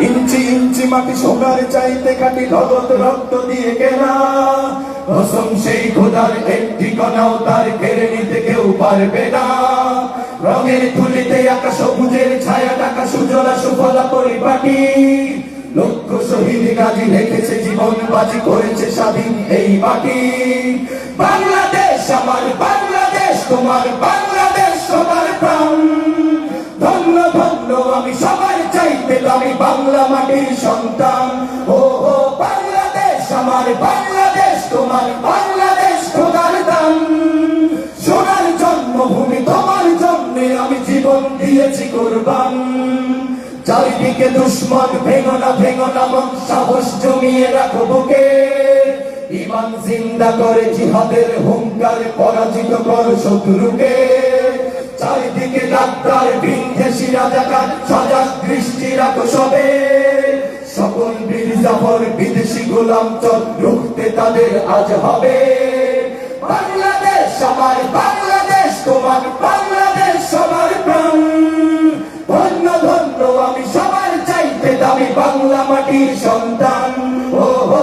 ইঞ্চি ইঞ্চি মাটি সোনার চাইতে কাটি নগদ রক্ত দিয়ে কেনা। কসম সেই খোদার একটি কণাও তার কেড়ে নিতে কেউ পারবে না। রঙের তুলিতে আঁকা সবুজের ছায়া টাকা সুজলা সুফলা পরিপাটি। লক্ষ শহীদ গাজী রেখেছে জীবন, বাজি করেছে স্বাধীন এই মাটি। বাংলাদেশ আমার বাংলাদেশ, তোমার বাংলাদেশ। মাটির সন্তান। ও ও, বাংলাদেশ, আমার বাংলাদেশ, তোমার বাংলাদেশ খোদার দান। সোনার জন্মভূমি, তোমার জন্মে আমি জীবন দিয়েছি কোরবান। চারিদিকে দুশ্মন ভেঙো না না মন, সাহস জমিয়ে রাখো বুকে। ইমান জিন্দা করে জিহাদের হুঙ্কার পরাজিত কর শত্রুকে। চারিদিকে ডাক্তার বিন্ধেসি রাজাকার, সজাগ দৃষ্টি রাখো সবে। জাফর বিদেশি গোলাম চল রুখতে তাদের আজ হবে। বাংলাদেশ আমার বাংলাদেশ, তোমার বাংলাদেশ সবার প্রাণ। ধন্য ধন্য, আমি সবার চাইতে দামি বাংলা মাটির সন্তান। ও হো